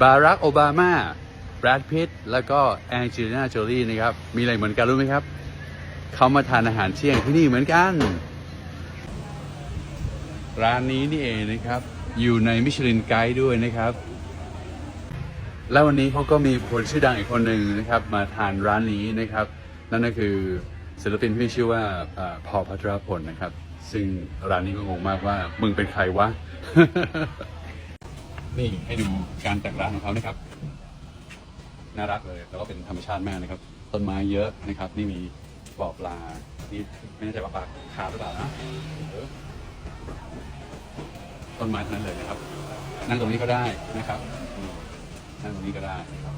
บารักโอบามาแบรดพิตแล้วก็แองเจลิน่าโจลีนะครับ มีอะไรเหมือนกันรู้ไหมครับ เขามาทานอาหารเที่ยงที่นี่เหมือนกัน ร้านนี้นี่เองนะครับ อยู่ในมิชลินไกด์ด้วยนะครับ แล้ววันนี้เขาก็มีคนชื่อดังอีกคนหนึ่งนะครับ มาทานร้านนี้นะครับ นั่นก็คือศิลปินที่ชื่อว่าอพอลพัทรพลนะครับ ซึ่งร้านนี้ก็งงมากว่ามึงเป็นใครวะ นี่ให้ดูการแต่งร้านของเขานะครับ น่ารักเลย แล้วก็เป็นธรรมชาติมากนะครับ ต้นไม้เยอะนะครับ นี่มีบ่อปลา นี่ไม่แน่ใจว่าปลาคาหรือเปล่านะต้นไม้ทั้งนั้นเลยนะครับ นั่งตรงนี้ก็ได้นะครับ นั่งตรงนี้ก็ได้นะครับ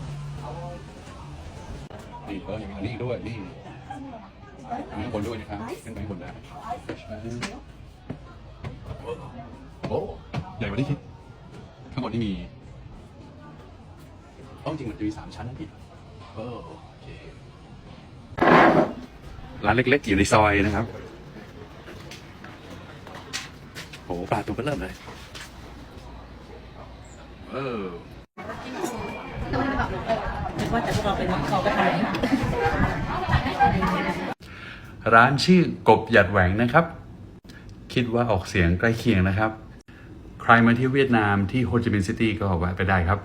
นี่เออยังมีตรงนี้ด้วย นี่มีข้างบนด้วยนะครับขึ้นไปข้างบนได้โอ้ใหญ่กว่าที่คิด ข้างบนนี่มีต้องจริงมันจะมีสามชั้นนะพี่เออโอเคร้านเล็กๆ อยู่ในซอยนะครับโหปลาตัวเบอเริ่มเลย เออร้านชื่อกบหยัดแหวงนะครับ คิดว่าออกเสียงใกล้เคียงนะครับ ใครมาที่เวียดนามที่โฮจิมินห์ซิตี้ก็แวะไปได้ครับ